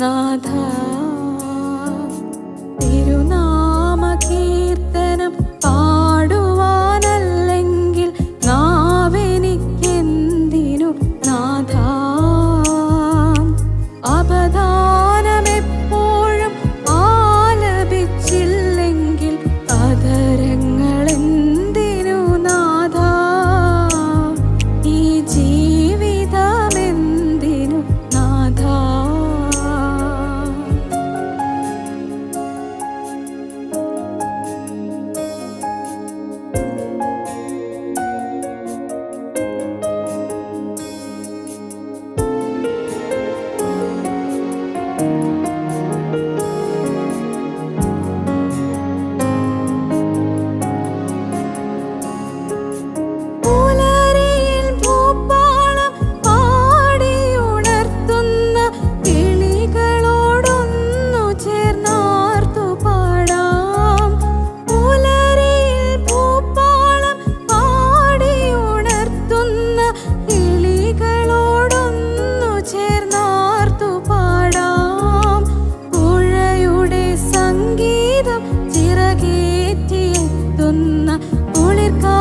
那他 ജീവിതം ചിറകേറ്റിയെത്തുന്ന കുളിർക്കാ